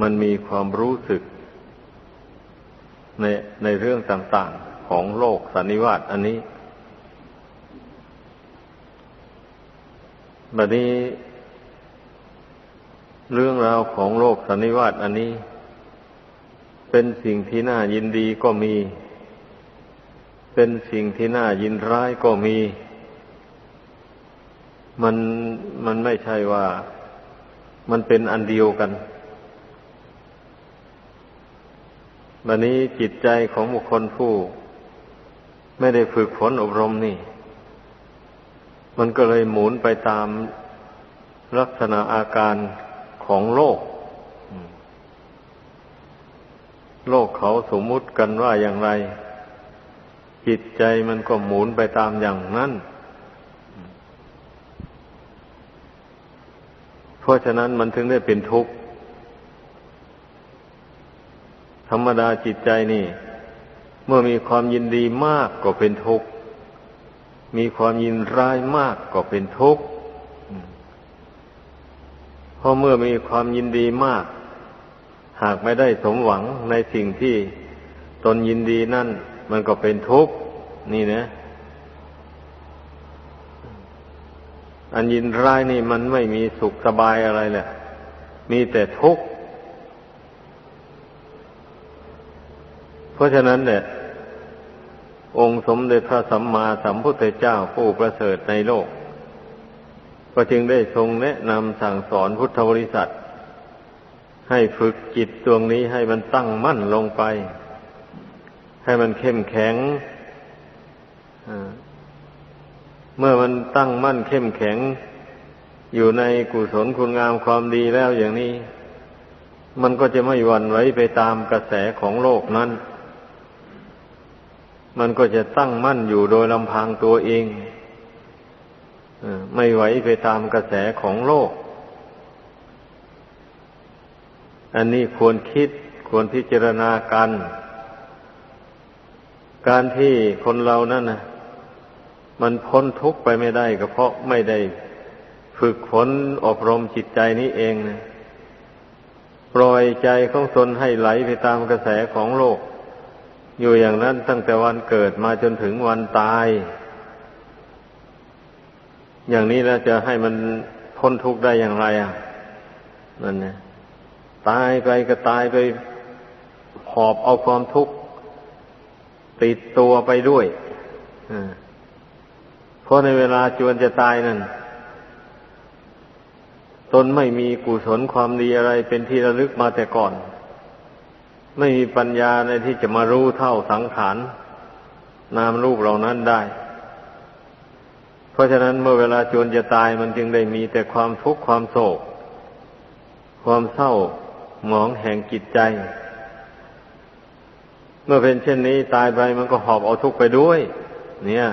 มันมีความรู้สึก ในในเรื่องต่างๆของโลกสันนิวาตอันนี้บัดนี้ เรื่องราวของโลกสันนิวาตอันนี้ เป็นสิ่งที่น่ายินดีก็มี เป็นสิ่งที่น่ายินร้ายก็มี มันมันไม่ใช่ว่า มันเป็นอันเดียวกัน บัดนี้จิตใจของบุคคลผู้ ไม่ได้ฝึกฝนอบรมนี่ มันก็เลยหมุนไปตามลักษณะอาการของโลก โลกเขาสมมุติกันว่าอย่างไร จิตใจมันก็หมุนไปตามอย่างนั้น เพราะฉะนั้นมันถึงได้เป็นทุกข์ ธรรมดาจิตใจนี่ เมื่อมีความยินดีมากก็เป็นทุกข์ มีความยินร้ายมากก็เป็นทุกข์เพราะเมื่อมีความยินดีมาก หากไม่ได้สมหวังในสิ่งที่ตนยินดีนั่น มันก็เป็นทุกข์ นี่นะ อันยินร้ายนี่มันไม่มีสุขสบายอะไรแหละมีแต่ทุกข์ เพราะฉะนั้นเนี่ย องค์สมเด็จพระสัมมาสัมพุทธเจ้าผู้ประเสริฐในโลก ก็จึงได้ทรงแนะนำสั่งสอนพุทธบริษัท ให้ฝึกจิตดวงนี้ให้มันตั้งมั่นลงไป ให้มันเข้มแข็งเมื่อมันตั้งมั่นเข้มแข็ง อยู่ในกุศลคุณงามความดีแล้วอย่างนี้ มันก็จะไม่หวั่นไหวไปตามกระแสของโลกนั้น มันก็จะตั้งมั่นอยู่โดยลำพังตัวเองไม่ไหวไปตามกระแสของโลก อันนี้ควรคิดควรพิจารณากัน การที่คนเรานั่นนะมันพ้นทุกข์ไปไม่ได้ก็เพราะไม่ได้ฝึกฝนอบรมจิตใจนี้เองนะปล่อยใจของตนให้ไหลไปตามกระแสของโลก อยู่อย่างนั้นตั้งแต่วันเกิดมาจนถึงวันตาย อย่างนี้แล้วจะให้มันพ้นทุกข์ได้อย่างไรอะนั่นเนี่ยตายไปก็ตายไปหอบเอาความทุกข์ติดตัวไปด้วยเพราะในเวลาจวนจะตายนั่นตนไม่มีกุศลความดีอะไรเป็นที่ระลึกมาแต่ก่อน ไม่มีปัญญาในที่จะมารู้เท่าสังขารนามรูปเหล่านั้นได้ เพราะฉะนั้นเมื่อเวลาจวนจะตายมันจึงได้มีแต่ความทุกข์ความโศก ความเศร้าหมองแห่งจิตใจ เมื่อเป็นเช่นนี้ตายไปมันก็หอบเอาทุกข์ไปด้วย เนี่ย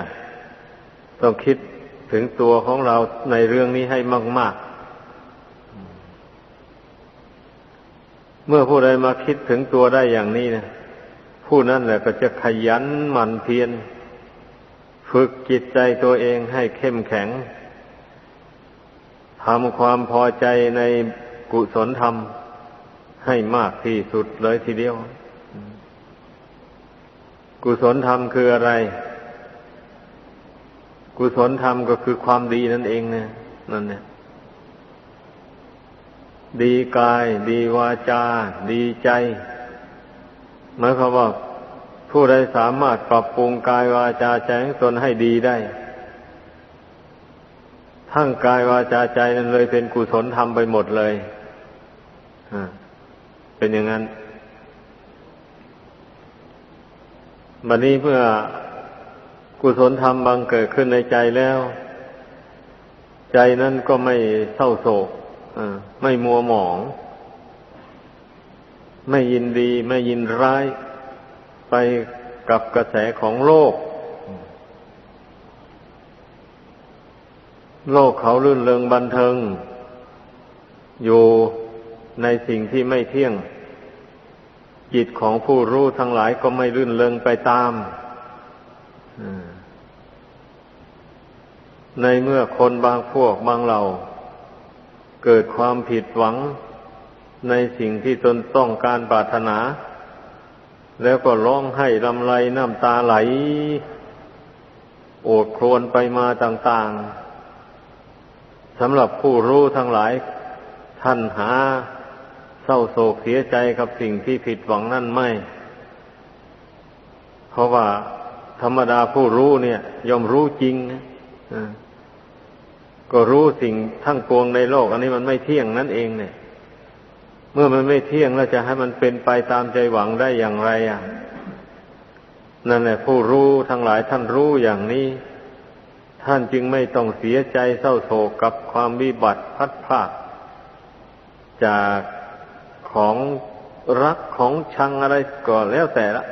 ต้องคิดถึงตัวของเราในเรื่องนี้ให้มาก ๆ เมื่อผู้ใดมาคิดถึงตัวได้อย่างนี้นะผู้นั้นแหละก็จะขยันหมั่นเพียรฝึกจิตใจตัวเองให้เข้มแข็งทำความพอใจในกุศลธรรม ให้มากที่สุดเลยทีเดียว กุศลธรรมคืออะไร กุศลธรรมก็คือความดีนั่นเองเนี่ยนั่นเนี่ย ดีกาย ดีวาจา ดีใจหมายความว่าผู้ใดสามารถปรับปรุงกายวาจาใจของตนให้ดีได้ ทั้งกายวาจาใจนั้นเลยเป็นกุศลธรรมไปหมดเลยเป็นอย่างนั้นบัดนี้เมื่อกุศลธรรมบังเกิดขึ้นในใจแล้ว ใจนั้นก็ไม่เศร้าโศก ไม่มัวหมอง ไม่ยินดีไม่ยินร้าย ไปกับกระแสของโลก โลกเขาลื่นเริงบันเทิง อยู่ในสิ่งที่ไม่เที่ยง จิตของผู้รู้ทั้งหลายก็ไม่ลื่นเริงไปตามในเมื่อคนบางพวกบางเหล่า เกิดความผิดหวังในสิ่งที่ตนต้องการปรารถนา แล้วก็ร้องไห้ลำไรน้ำตาไหล โอดครวนไปมาต่างๆสำหรับผู้รู้ทั้งหลาย ท่านหาเศร้าโศกเสียใจกับสิ่งที่ผิดหวังนั่นไม่ เพราะว่าธรรมดาผู้รู้เนี่ย ยอมรู้จริงนะ ก็รู้สิ่งทั้งปวงในโลก อันนี้มันไม่เที่ยงนั่นเองเนี่ย เมื่อมันไม่เที่ยงแล้วจะให้มันเป็นไปตามใจหวังได้อย่างไรอะนั่นแหละผู้รู้ทั้งหลายท่านรู้อย่างนี้ ท่านจึงไม่ต้องเสียใจเศร้าโศกกับความวิบัติพัดพลาดจากของรักของชังอะไรก็แล้วแต่ละ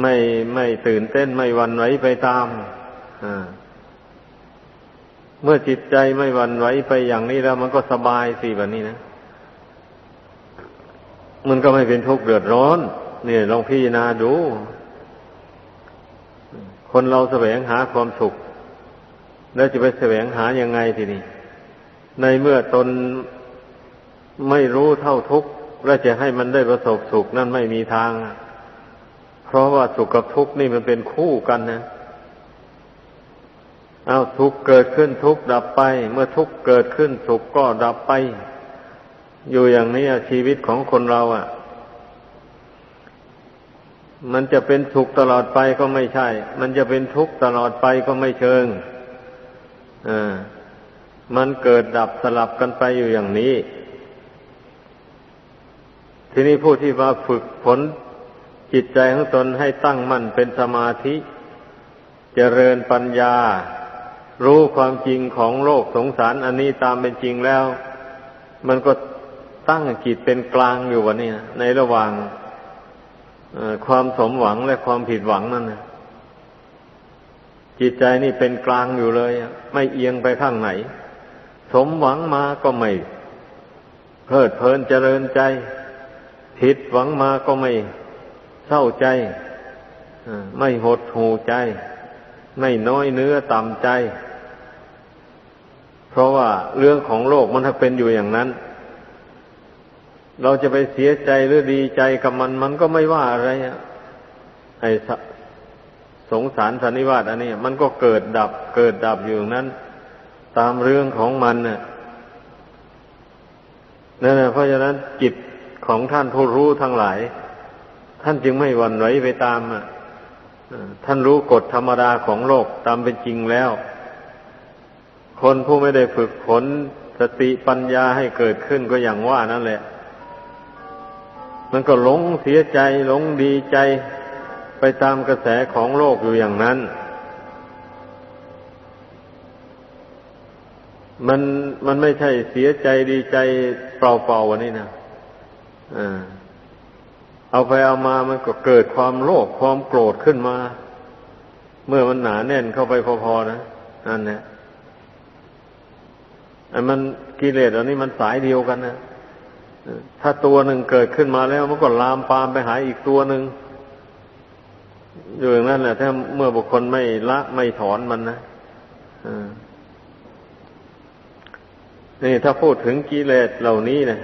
ไม่ไม่ตื่นเต้นไม่วันไหวไปตาม อ่า เมื่อจิตใจไม่วันไหวไปอย่างนี้แล้ว มันก็สบายสิแบบนี้นะ มันก็ไม่เป็นทุกข์เดือดร้อน เนี่ยลองพิจารณาดู คนเราแสวงหาความสุข แล้วจะไปแสวงหายังไงทีนี้ ในเมื่อตนไม่รู้เท่าทุกข์และจะให้มันได้ประสบสุขนั่นไม่มีทาง เพราะว่าสุขกับทุกข์นี่มันเป็นคู่กันนะ เอาทุกเกิดขึ้นทุกดับไป เมื่อทุกเกิดขึ้นสุขก็ดับไป อยู่อย่างนี้ชีวิตของคนเราอะ่ะ มันจะเป็นสุขตลอดไปก็ไม่ใช่ มันจะเป็นทุกข์ตลอดไปก็ไม่เชิงอ่ามันเกิดดับสลับกันไปอยู่อย่างนี้ ทีนี้ผู้ที่มาฝึกฝนจิตใจของตนให้ตั้งมั่นเป็นสมาธิจเจริญปัญญา รู้ความจริงของโลกสงสารอันนี้ตามเป็นจริงแล้ว มันก็ตั้งจิตเป็นกลางอยู่วันนี้ในระหว่างความสมหวังและความผิดหวังนั่นนะจิตใจนี่เป็นกลางอยู่เลยไม่เอียงไปข้างไหน สมหวังมาก็ไม่เพลิดเพลินเจริญใจ ผิดหวังมาก็ไม่เศร้าใจไม่หดหูใจ ไม่น้อยเนื้อต่ำใจ เพราะว่าเรื่องของโลกมันถ้าเป็นอยู่อย่างนั้น เราจะไปเสียใจหรือดีใจกับมันมันก็ไม่ว่าอะไรไอ้สงสารสันนิวาตอันนี้ มันก็เกิดดับ เกิดดับอยู่อย่างนั้น ตามเรื่องของมันน่ะนั่นแหละเพราะฉะนั้นจิตของท่านผู้รู้ทั้งหลาย ท่านจึงไม่หวั่นไหวไปตามอะท่านรู้กฎธรรมดาของโลกตามเป็นจริงแล้ว คนผู้ไม่ได้ฝึกฝนสติปัญญาให้เกิดขึ้นก็อย่างว่านั่นแหละ มันก็หลงเสียใจหลงดีใจไปตามกระแสของโลกอยู่อย่างนั้น มันมันไม่ใช่เสียใจดีใจเปล่าๆวันนี้นะเอาไปเอามามันก็เกิดความโลภความโกรธขึ้นมา เมื่อมันหนาแน่นเข้าไปพอๆนะนั่นเนี่ย ไอ้มันกิเลสอันนี้มันสายเดียวกันนะถ้าตัวหนึ่งเกิดขึ้นมาแล้วมันก็ลามปามไปหาอีกตัวหนึ่งอยู่อย่างนั้นแหละถ้าเมื่อบุคคลไม่ละไม่ถอนมันนะนี่ถ้าพูดถึงกิเลสเหล่านี้เนะ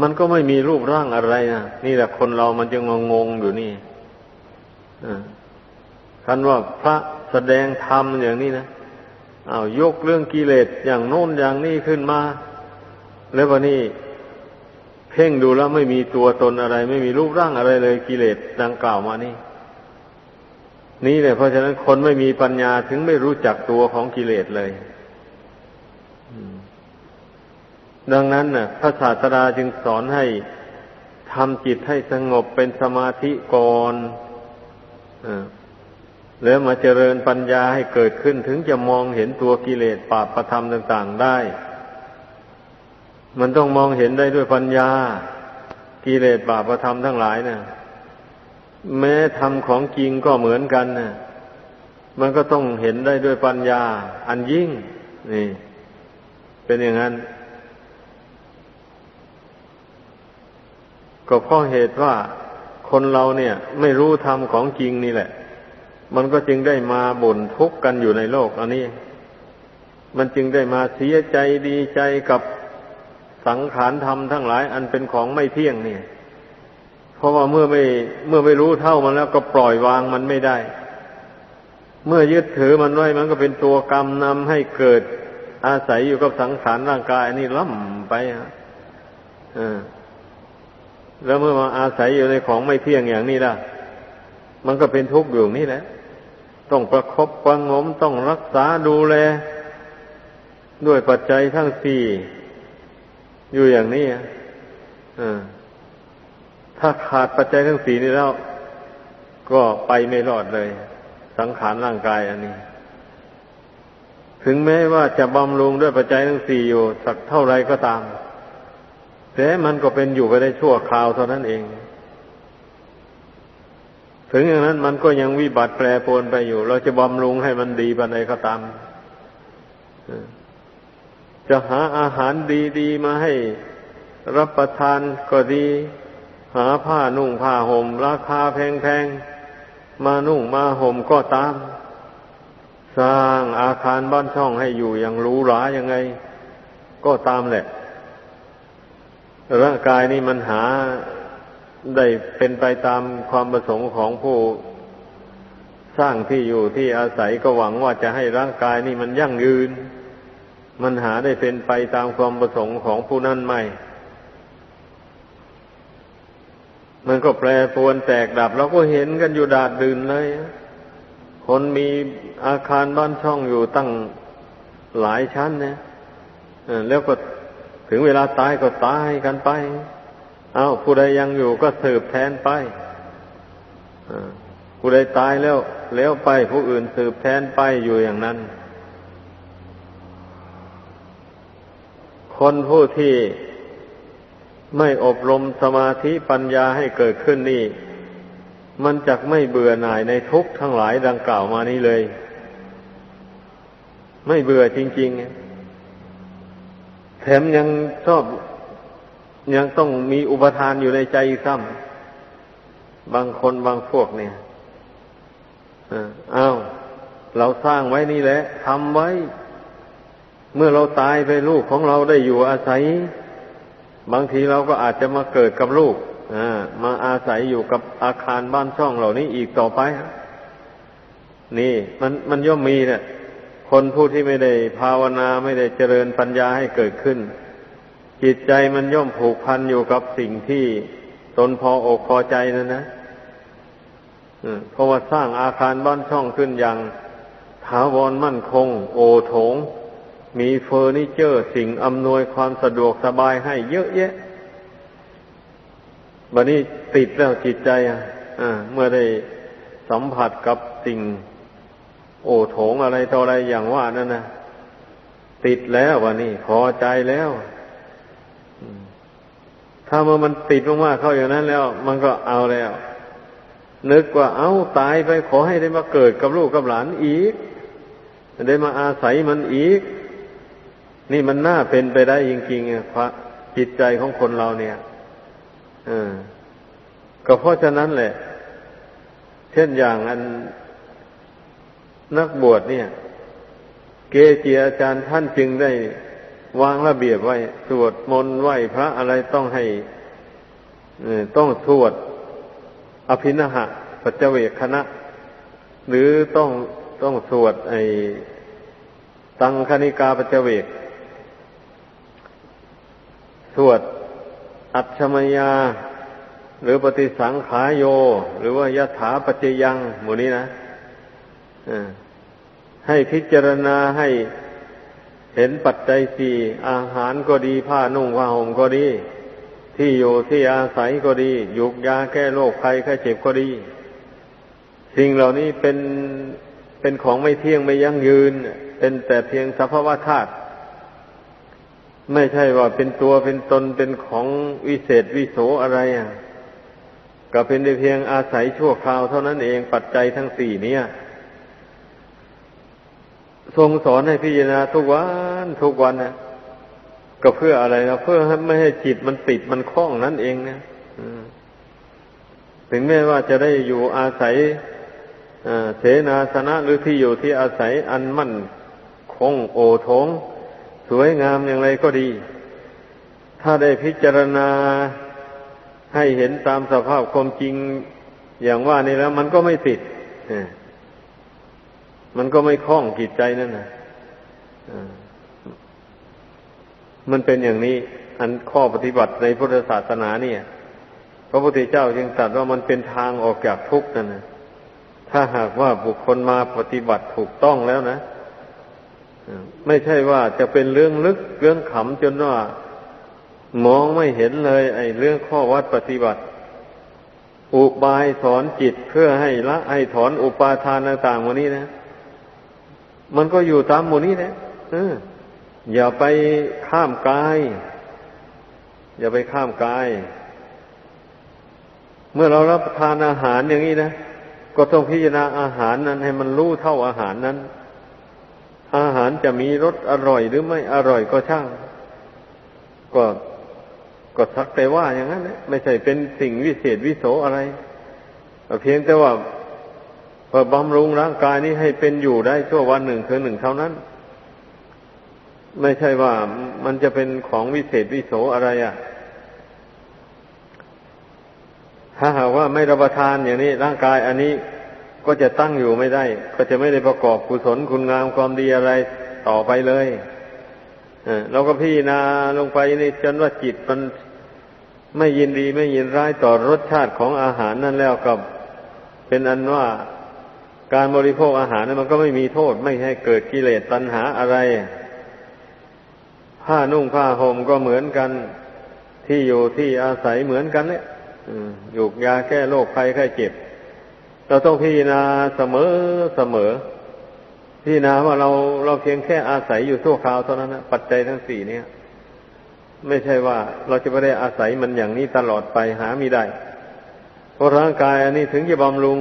มันก็ไม่มีรูปร่างอะไรนะนี่แหละคนเรามันจะงงงอยู่นี่คันว่าพระแสดงธรรมอย่างนี้นะ อา้าวยกเรื่องกิเลสอย่างโน้นอย่างนี้ขึ้นมา แล้ววันนี้เพ่งดูแล้วไม่มีตัวตนอะไร ไม่มีรูปร่างอะไรเลยกิเลสดังกล่าวมานี่ นี่เลยเพราะฉะนั้นคนไม่มีปัญญาถึงไม่รู้จักตัวของกิเลสเลยดังนั้นน่ะ พระศาสดาจึงสอนให้ทำจิตให้สงบเป็นสมาธิก่อน แล้วมาเจริญปัญญาให้เกิดขึ้นถึงจะมองเห็นตัวกิเลสปาประธรรมต่างๆได้ มันต้องมองเห็นได้ด้วยปัญญา กิเลสบาประธรรมทั้งหลายนะ่ะ แม้ธรรมของจริงก็เหมือนกันนะมันก็ต้องเห็นได้ด้วยปัญญา อันยิ่ง นี่ เป็นอย่างนั้น ก็เพราะเหตุว่าคนเราเนี่ย ไม่รู้ธรรมของจริงนี่แหละ มันก็จึงได้มาบ่นทุกข์กันอยู่ในโลกอันนี้ มันจึงได้มาเสียใจดีใจกับสังขารธรรมทั้งหลาย อันเป็นของไม่เที่ยงเนี่ย เพราะว่าเมื่อไม่เมื่อไม่รู้เท่ามันแล้วก็ปล่อยวางมันไม่ได้ เมื่อยึดถือมันไว้มันก็เป็นตัวกรรมนำให้เกิด อาศัยอยู่กับสังขารร่างกายนนี้ล่ำไปอะแล้วเมื่อมาอาศัยอยู่ในของไม่เที่ยงอย่างนี้ล่ะ มันก็เป็นทุกข์อยู่นี่แหละ ต้องประครบประงมต้องรักษาดูแล ด้วยปัจจัยทั้งสี่อยู่อย่างนี้อะถ้าขาดปัจจัยทั้งสี่นี้แล้ว ก็ไปไม่รอดเลย สังขารร่างกายอันนี้ ถึงแม้ว่าจะบำรุงด้วยปัจจัยทั้งสี่อยู่ สักเท่าไรก็ตาม แต่มันก็เป็นอยู่ไปได้ชั่วคราวเท่านั้นเอง ถึงอย่างนั้นมันก็ยังวิบัติแปรปรวนไปอยู่ เราจะบำรุงให้มันดีไปไหนก็ตาม จะหาอาหารดีๆมาให้รับประทานก็ดี หาผ้านุ่งผ้าห่มราคาแพงๆ มานุ่งมาห่มก็ตาม สร้างอาคารบ้านช่องให้อยู่อย่างหรูหรายังไง ก็ตามแหละร่างกายนี่มันหา ได้เป็นไปตามความประสงค์ของผู้สร้างที่อยู่ที่อาศัยก็หวังว่าจะให้ร่างกายนี่มันยั่งยืน มันหาได้เป็นไปตามความประสงค์ของผู้นั้นไม่ มันก็แปรปรวนแตกดับเราก็เห็นกันอยู่ดาดดื่นเลย คนมีอาคารบ้านช่องอยู่ตั้งหลายชั้นเนี่ยแล้วก็ถึงเวลาตายก็ตายกันไป เอาผู้ใดยังอยู่ก็สืบแทนไปผู้ใดตายแล้วแล้วไปผู้อื่นสืบแทนไปอยู่อย่างนั้น คนผู้ที่ไม่อบรมสมาธิปัญญาให้เกิดขึ้นนี่ มันจักไม่เบื่อหน่ายในทุกข์ทั้งหลายดังกล่าวมานี้เลย ไม่เบื่อจริง ๆ แถมยังชอบ ยังต้องมีอุปทานอยู่ในใจซ้ำบางคนบางพวกเนี่ยอ้าวเราสร้างไว้นี่แหละทำไว้ เมื่อเราตายไปลูกของเราได้อยู่อาศัย บางทีเราก็อาจจะมาเกิดกับลูกมาอาศัยอยู่กับอาคารบ้านช่องเหล่านี้อีกต่อไป นี่ มันมันย่อมมีเนี่ยคนผู้ที่ไม่ได้ภาวนาไม่ได้เจริญปัญญาให้เกิดขึ้น จิตใจมันย่อมผูกพันอยู่กับสิ่งที่ตนพออกพอใจนั่นนะเพราะว่าสร้างอาคารบ้านช่องขึ้นอย่างถาวรมั่นคง โอโถง มีเฟอร์นิเจอร์สิ่งอำนวยความสะดวกสบายให้เยอะแยะบัดนี้ติดแล้วจิตใจอะเมื่อได้สัมผัสกับสิ่ง โอโถงอะไรต่ออะไรอย่างว่านั่นนะติดแล้ววันนี้พอใจแล้ว ถ้าเมื่อมันติดมากๆเข้าอย่างนั้นแล้ว มันก็เอาแล้ว นึกว่าเอาตายไปขอให้ได้มาเกิดกับลูกกับหลานอีก ได้มาอาศัยมันอีก นี่มันน่าเป็นไปได้จริงๆพระจิตใจของคนเราเนี่ยก็เพราะฉะนั้นแหละ เช่นอย่างอันนักบวชเนี่ย เกจิอาจารย์ท่านจึงได้ วางระเบียบไว้สวดมนต์ไหวพระอะไรต้องให้ต้องสวดอภินหะ ปัจเจเวกคณะ หรือต้องต้องสวดไอ้ตังคณิกาปัจเจเวก สวดอัจฉมยา หรือปฏิสังขายโย หรือว่ายถาปัจจยังหมู่นี้นะให้พิจารณาให้ เห็นปัจจัยสี่อาหารก็ดีผ้านุ่งผ้าห่มก็ดี ที่อยู่ที่อาศัยก็ดี ยุกยาแก้โรคภัยไข้เจ็บก็ดี สิ่งเหล่านี้เป็นเป็นของไม่เที่ยงไม่ยั่งยืน เป็นแต่เพียงสภาวะธาตุไม่ใช่ว่าเป็นตัวเป็นตนเป็นของวิเศษวิโสอะไรอะก็เป็นเพียงอาศัยชั่วคราวเท่านั้นเองปัจจัยทั้งสี่เนี่ย ทรงสอนให้พิจารณาทุกวันทุกวันนะก็เพื่ออะไรนะเพื่อไม่ให้จิตมันติดมันคล้องนั่นเองนะถึงแม้ว่าจะได้อยู่อาศัยเสนาสนะหรือที่อยู่ที่อาศัยอันมั่นคงโอทง สวยงามอย่างไรก็ดี ถ้าได้พิจารณาให้เห็นตามสภาพความจริงอย่างว่านี่แล้ว มันก็ไม่ติด มันก็ไม่คล้องจิตใจนั่นนะมันเป็นอย่างนี้ อันข้อปฏิบัติในพุทธศาสนาเนี่ย พระพุทธเจ้าจึงตรัสว่ามันเป็นทางออกจากทุกข์นั่นนะถ้าหากว่าบุคคลมาปฏิบัติถูกต้องแล้วนะไม่ใช่ว่าจะเป็นเรื่องลึกเรื่องขำจนว่ามองไม่เห็นเลย ไอ้เรื่องข้อวัดปฏิบัติ อุบายสอนจิตเพื่อให้ละให้ถอนอุปาทานต่างๆวันนี้นะ มันก็อยู่ตามหมู่นี้นะอย่าไปข้ามกาย อย่าไปข้ามกาย เมื่อเรารับประทานอาหารอย่างนี้นะก็ต้องพิจารณาอาหารนั้นให้มันรู้เท่าอาหารนั้น อาหารจะมีรสอร่อยหรือไม่อร่อยก็ช่าง ก็ก็สักแต่ว่าอย่างนั้นนะไม่ใช่เป็นสิ่งวิเศษวิโสอะไรเพียงแต่ว่า เพื่อบำรุงร่างกายนี้ให้เป็นอยู่ได้ชั่ววันหนึ่งคืนหนึ่งเท่านั้น ไม่ใช่ว่ามันจะเป็นของวิเศษวิโสอะไรอะ่ะ ถ้าหากว่าไม่รับประทานอย่างนี้ ร่างกายอันนี้ก็จะตั้งอยู่ไม่ได้ ก็จะไม่ได้ประกอบกุศลคุณงามความดีอะไรต่อไปเลยเราก็พี่นาลงไปนี่จนว่าจิตมันไม่ยินดีไม่ยินร้ายต่อรสชาติของอาหารนั่นแล้วกับ เป็นอันว่า การบริโภคอาหารนั้นมันก็ไม่มีโทษ ไม่ให้เกิดกิเลสตัณหาอะไร ผ้านุ่งผ้าห่มก็เหมือนกัน ที่อยู่ที่อาศัยเหมือนกันเนี่ยอยู่ยาแก้โรคภัยไข้เจ็บ เราต้องพิจารณาเสมอเสมอพิจารณาว่าเราเราเพียงแค่อาศัยอยู่ชั่วคราวเท่านั้นนะปัจจัยทั้งสี่เนี่ย ไม่ใช่ว่าเราจะไม่ได้อาศัยมันอย่างนี้ตลอดไปหาไม่ได้ เพราะร่างกายอันนี้ถึงจะบำรุง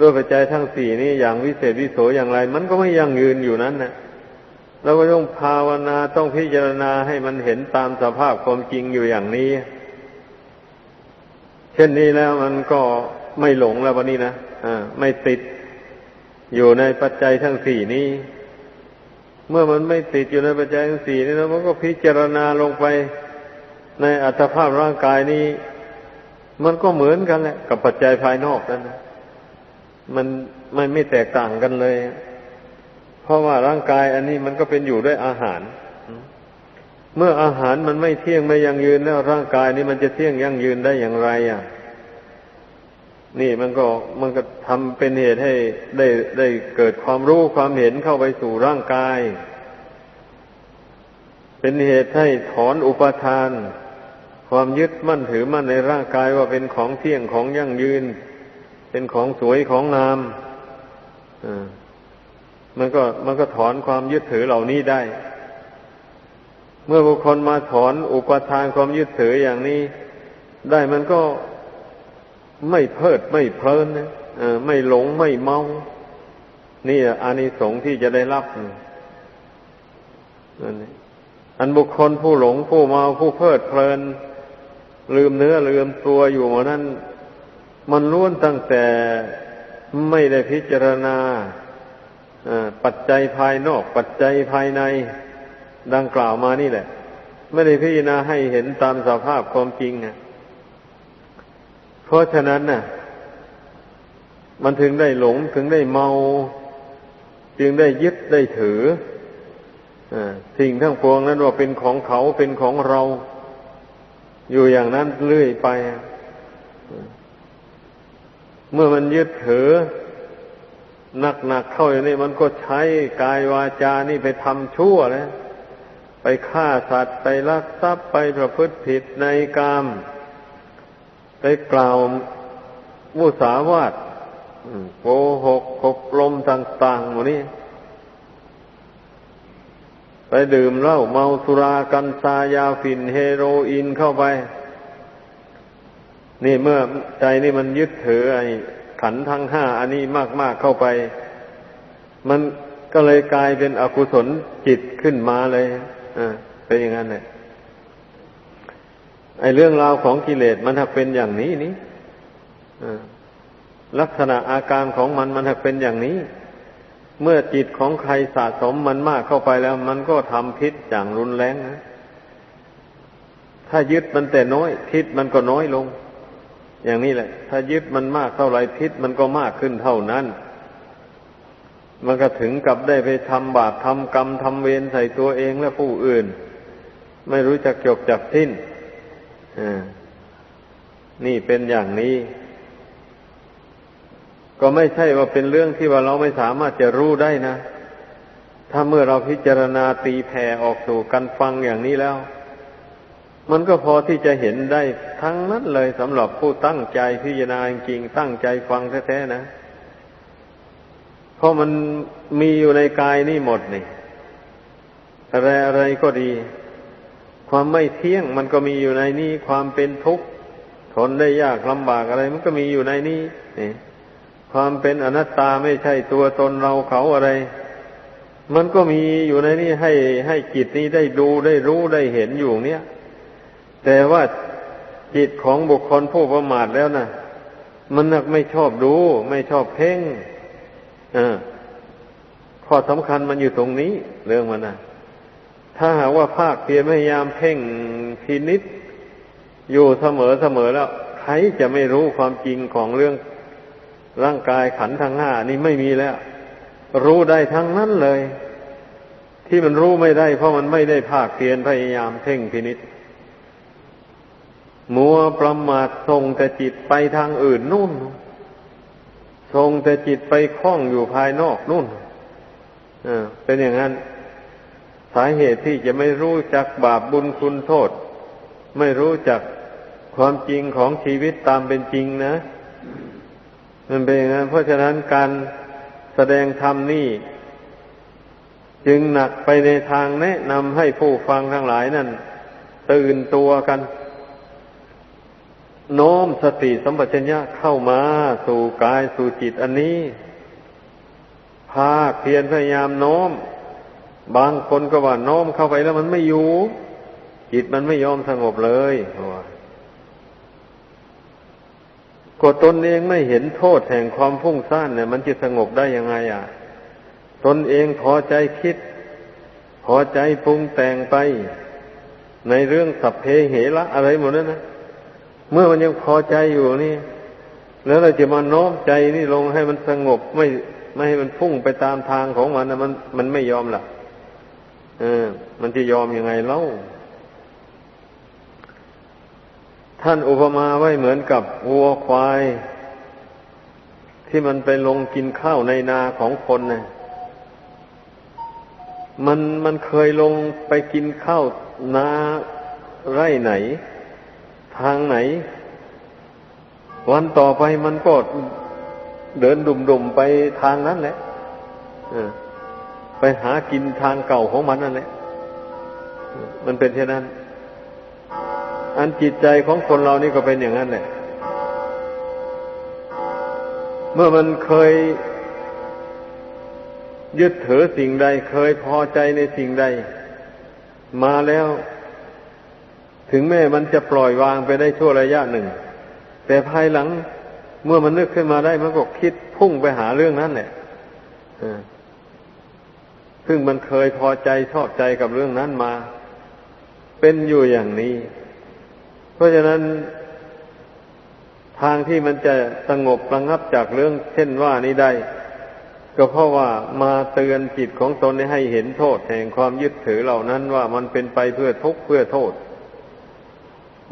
ด้วยปัจจัยทั้งสี่นี้อย่างวิเศษวิโสอย่างไร มันก็ไม่ยั่งยืนอยู่นั้นนะเราก็ต้องภาวนาต้องพิจารณาให้มันเห็นตามสภาพความจริงอยู่อย่างนี้ เช่นนี้แล้วมันก็ไม่หลงแล้ววันนี้นะอ่าไม่ติดอยู่ในปัจจัยทั้งสี่นี้ เมื่อมันไม่ติดอยู่ในปัจจัยทั้งสี่นี่แล้วมันก็พิจารณาลงไปในอัตภาพร่างกายนี้ มันก็เหมือนกันแหละกับปัจจัยภายนอกนั่นนะ มันมันไม่แตกต่างกันเลย เพราะว่าร่างกายอันนี้มันก็เป็นอยู่ด้วยอาหาร เมื่ออาหารมันไม่เที่ยงไม่ยั่งยืนแล้วร่างกายนี้มันจะเที่ยงยั่งยืนได้อย่างไรอะ นี่มันก็มันก็ทำเป็นเหตุให้ได้ได้เกิดความรู้ความเห็นเข้าไปสู่ร่างกาย เป็นเหตุให้ถอนอุปทาน ความยึดมั่นถือมั่นในร่างกายว่าเป็นของเที่ยงของยั่งยืน เป็นของสวยของงามมันก็มันก็ถอนความยึดถือเหล่านี้ได้ เมื่อบุคคลมาถอนอุปทานความยึดถืออย่างนี้ ได้มันก็ไม่เพิดไม่เพลินนะไม่หลงไม่เมา นี่อานิสงส์ที่จะได้รับนั่นอันบุคคลผู้หลงผู้เมาผู้เพลิดเพลิน ลืมเนื้อลืมตัวอยู่นั้น มันล้วนตั้งแต่ไม่ได้พิจารณาปัจจัยภายนอก ปัจจัยภายในดังกล่าวมานี่แหละ ไม่ได้พิจารณาให้เห็นตามสภาพความจริงนะเพราะฉะนั้นน่ะ มันถึงได้หลงถึงได้เมา จึงได้ยึดได้ถืออสิ่งทั้งปวงนั้นว่าเป็นของเขาเป็นของเรา อยู่อย่างนั้นเรื่อยไป เมื่อมันยึดถือหนักๆเข้าอย่างนี้มันก็ใช้กายวาจานี่ไปทำชั่วแล้วไปฆ่าสัตว์ไปลักทรัพย์ไปประพฤติผิดในกาม ไปกล่าวมุสาวาทโกหกหกลมต่างๆหมดนี้ ไปดื่มเหล้าเมาสุรากันซายาฝิ่นเฮโรอีนเข้าไป นี่เมื่อใจนี่มันยึดถือไอ้ขันทั้งห้าอันนี้มาก ๆเข้าไป มันก็เลยกลายเป็นอกุศลจิตขึ้นมาเลยอ่าเป็นอย่างนั้นเลยไอ้เรื่องราวของกิเลสมันถ้าเป็นอย่างนี้นี่ลักษณะอาการของมันมันถ้าเป็นอย่างนี้ เมื่อจิตของใครสะสมมันมากเข้าไปแล้ว มันก็ทำพิษอย่างรุนแรงนะถ้ายึดมันแต่น้อย พิษมันก็น้อยลง อย่างนี้แหละ ถ้ายึดมันมากเท่าไรพิษมันก็มากขึ้นเท่านั้น มันก็ถึงกับได้ไปทำบาปทำกรรมทำเวรใส่ตัวเองและผู้อื่น ไม่รู้จักจบจักสิ้นนี่เป็นอย่างนี้ ก็ไม่ใช่ว่าเป็นเรื่องที่ว่าเราไม่สามารถจะรู้ได้นะ ถ้าเมื่อเราพิจารณาตีแผ่ออกสู่กันฟังอย่างนี้แล้ว มันก็พอที่จะเห็นได้ทั้งนั้นเลยสำหรับผู้ตั้งใจพิจารณาจริงตั้งใจฟังแท้ๆนะ เพราะมันมีอยู่ในกายนี่หมดนี่อะไรอะไรก็ดี ความไม่เที่ยงมันก็มีอยู่ในนี้ ความเป็นทุกข์ทนได้ยากลำบากอะไร มันก็มีอยู่ในนี้นี่ความเป็นอนัตตาไม่ใช่ตัวตนเราเขาอะไร มันก็มีอยู่ในนี้ให้ให้จิตนี้ได้ดูได้รู้ได้เห็นอยู่เนี้ย แต่ว่าจิตของบุคคลผู้ประมาทแล้วนะมันนักไม่ชอบดู ไม่ชอบเพ่งอข้อสำคัญมันอยู่ตรงนี้ เรื่องมันนะถ้าหากว่าภาคเพียรพยายามเพ่งพินิษอยู่เสมอเสมอแล้วใครจะไม่รู้ความจริงของเรื่องร่างกายขันทั้งห้านี่ไม่มีแล้ว รู้ได้ทั้งนั้นเลย ที่มันรู้ไม่ได้ เพราะมันไม่ได้ภาคเพียรพยายามเพ่งพินิษ มัวประมาทส่งแต่จิตไปทางอื่นนู่นส่งแต่จิตไปคล้องอยู่ภายนอกนู่นเป็นอย่างนั้น สาเหตุที่จะไม่รู้จักบาปบุญคุณโทษ ไม่รู้จักความจริงของชีวิตตามเป็นจริงนะ มันเป็นอย่างนั้น เพราะฉะนั้นการแสดงธรรมนี่จึงหนักไปในทางแนะนำให้ผู้ฟังทั้งหลายนั่น ตื่นตัวกัน โน้มสติสัมปชัญญะเข้ามาสู่กายสู่จิตอันนี้ภาคเพียรพยายามโน้ม บางคนก็ว่าโน้มเข้าไปแล้วมันไม่อยู่ จิตมันไม่ยอมสงบเลยก็ตนเองไม่เห็นโทษแห่งความฟุ้งซ่านเนี่ย มันจะสงบได้ยังไงอะ ตนเองพอใจคิด พอใจปรุงแต่งไป ในเรื่องสัพเพเหระอะไรหมดนั้นนะ เมื่อมันยังพอใจอยู่นี่ แล้วเราจะมาโน้มใจนี่ลงให้มันสงบไม่ไม่ให้มันพุ่งไปตามทางของมันนะมันมันไม่ยอมล่ะเออ มันจะยอมยังไงเล่า ท่านอุปมาไว้เหมือนกับวัวควาย ที่มันไปลงกินข้าวในนาของคนนะมันมันเคยลงไปกินข้าวนาไร่ไหน ทางไหน วันต่อไปมันก็เดินดุ่มๆไปทางนั้นแหละไปหากินทางเก่าของมันนั่นแหละ มันเป็นเช่นนั้น อันจิตใจของคนเรานี่ก็เป็นอย่างนั้นแหละ เมื่อมันเคยยึดถือสิ่งใด เคยพอใจในสิ่งใด มาแล้ว ถึงแม้มันจะปล่อยวางไปได้ชั่วระยะหนึ่ง แต่ภายหลังเมื่อมันนึกขึ้นมาได้มันก็คิดพุ่งไปหาเรื่องนั้นแหละซึ่งมันเคยพอใจชอบใจกับเรื่องนั้นมา เป็นอยู่อย่างนี้ เพราะฉะนั้นทางที่มันจะสงบระงับจากเรื่อง เช่นว่านี้ได้ ก็เพราะว่ามาเตือนจิตของตนให้เห็นโทษแห่งความยึดถือเหล่านั้นว่ามันเป็นไปเพื่อทุกข์เพื่อโทษ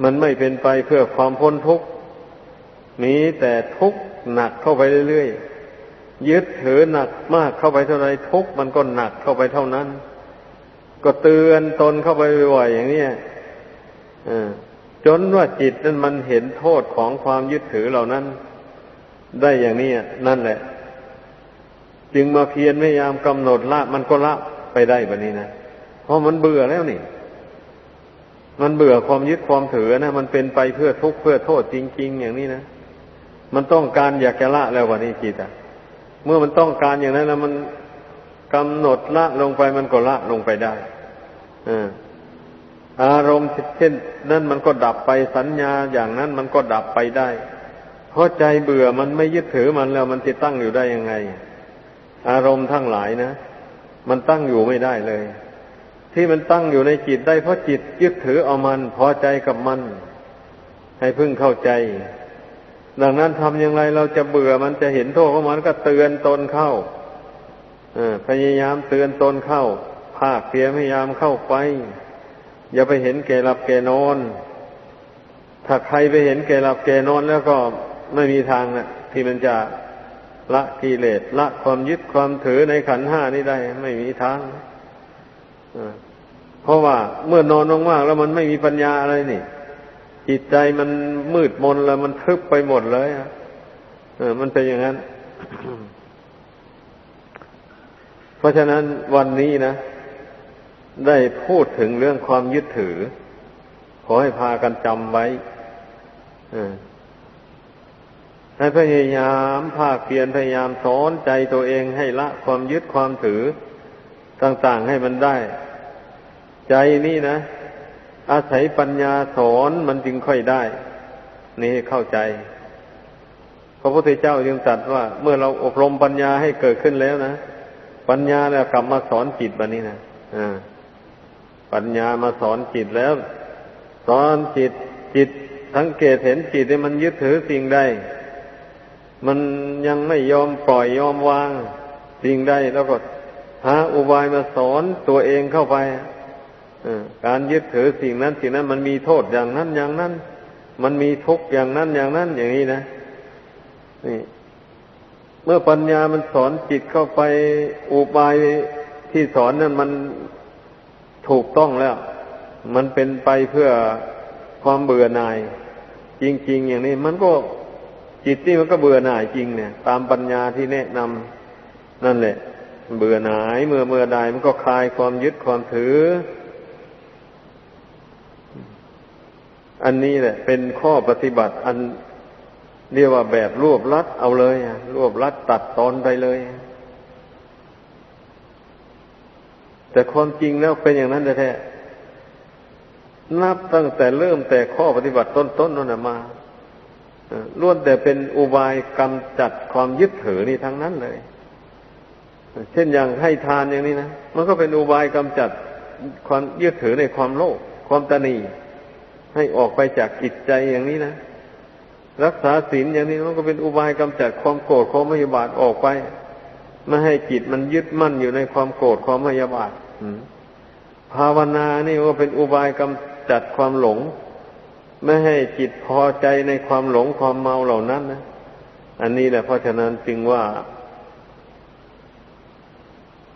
มันไม่เป็นไปเพื่อความพ้นทุกข์มีแต่ทุกข์หนักเข้าไปเรื่อยๆยึดถือหนักมากเข้าไปเท่าไรทุกข์มันก็หนักเข้าไปเท่านั้น ก็เตือนตนเข้าไปบ่อยๆอย่างนี้จนว่าจิตนั้นมันเห็นโทษของความยึดถือเหล่านั้น ได้อย่างนี้นั่นแหละ จึงมาเพียรพยายามกำหนดละมันก็ละไปได้แบบนี้นะเพราะมันเบื่อแล้วนี่ มันเบื่อความยึดความถือนะมันเป็นไปเพื่อทุกข์เพื่อโทษจริง ๆ อย่างนี้นะมันต้องการอยากจะละแล้ววันนี้จิตอะ เมื่อมันต้องการอย่างนั้นแล้วมันกำหนดละลงไปมันก็ละลงไปได้อารมณ์เช่นนั้นมันก็ดับไปสัญญาอย่างนั้นมันก็ดับไปได้ เพราะใจเบื่อมันไม่ยึดถือมันแล้วมันจะตั้งอยู่ได้ยังไง อารมณ์ทั้งหลายนะมันตั้งอยู่ไม่ได้เลย ที่มันตั้งอยู่ในจิตได้เพราะจิตยึดถือเอามันพอใจกับมัน ให้พึ่งเข้าใจ ดังนั้นทำอย่างไรเราจะเบื่อมันจะเห็นโทษของมันก็เตือนตนเข้าพยายามเตือนตนเข้า ภาคเพียรพยายามเข้าไป อย่าไปเห็นแก่หลับแก่นอน ถ้าใครไปเห็นแก่หลับแก่นอนแล้วก็ไม่มีทางนะที่มันจะละกิเลสละความยึดความถือในขันห้านี้ได้ ไม่มีทาง เพราะว่าเมื่อนอนมากๆแล้วมันไม่มีปัญญาอะไรนี่ จิตใจมันมืดมนแล้วมันทึบไปหมดเลยอะมันเป็นอย่างนั้น เพราะฉะนั้นวันนี้นะ ได้พูดถึงเรื่องความยึดถือ ขอให้พากันจำไว้ให้พยายามภาคเพียรพยายามสอนใจตัวเองให้ละความยึดความถือต่าง ๆ ให้มันได้ ใจนี่นะ อาศัยปัญญาสอนมันจึงค่อยได้ นี่เข้าใจ พระพุทธเจ้าจึงตรัสว่า เมื่อเราอบรมปัญญาให้เกิดขึ้นแล้วนะ ปัญญาแล้วกลับมาสอนจิตแบบนี้นะอ่าปัญญามาสอนจิตแล้ว สอนจิตจิตสังเกตเห็นจิตที่มันยึดถือสิ่งใดมันยังไม่ยอมปล่อยยอมวางสิ่งใดแล้วก็หาอุบายมาสอนตัวเองเข้าไป การยึดถือสิ่งนั้นสิ่งนั้นมันมีโทษอย่างนั้นอย่างนั้น มันมีทุกข์อย่างนั้นอย่างนั้นอย่างนี้นะนี่ เมื่อปัญญามันสอนจิตเข้าไปอุบายที่สอนนั้นมันถูกต้องแล้ว มันเป็นไปเพื่อความเบื่อหน่าย จริง ๆ อย่างนี้ มันก็จิตนี่มันก็เบื่อหน่ายจริงเนี่ย ตามปัญญาที่แนะนำนั่นแหละ เบื่อหน่าย เมื่อเมื่อใดมันก็คลายความยึดความถือ อันนี้แหละ เป็นข้อปฏิบัติอันเรียกว่าแบบรวบลัดเอาเลยรวบลัดตัดตอนไปเลย แต่ความจริงแล้วเป็นอย่างนั้นแท้นับตั้งแต่เริ่มแต่ข้อปฏิบัติต้นๆนนั่นมาล้วนแต่เป็นอุบายกำจัดความยึดถือนี่ทั้งนั้นเลย เช่นอย่างให้ทานอย่างนี้นะ มันก็เป็นอุบายกำจัดความยึดถือในความโลภความตนี ให้ออกไปจากจิตใจอย่างนี้นะรักษาศีลอย่างนี้มันก็เป็นอุบายกำจัดความโกรธความมยาบาทออกไปไม่ให้จิตมันยึดมั่นอยู่ในความโกรธความมยาบาทภาวนานี่ก็เป็นอุบายกำจัดความหลง ไม่ให้จิตพอใจในความหลงความเมาเหล่านั้นนะอันนี้แหละเพราะฉะนั้นจึงว่า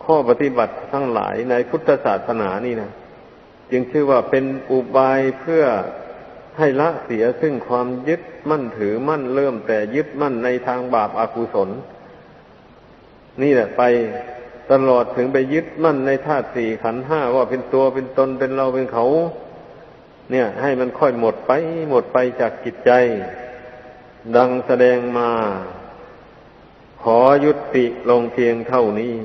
ข้อปฏิบัติทั้งหลายในพุทธศาสนานี่นะ จึงชื่อว่าเป็นอุบายเพื่อให้ละเสียซึ่งความยึดมั่นถือมั่นเริ่มแต่ยึดมั่นในทางบาปอากุศล นี่แหละไปตลอดถึงไปยึดมั่นในธาตุสี่ขันห้าว่าเป็นตัวเป็นตนเป็นเราเป็นเขา เนี่ย ให้มันค่อยหมดไปหมดไปจากจิตใจ ดังแสดงมา ขอยุติลงเพียงเท่านี้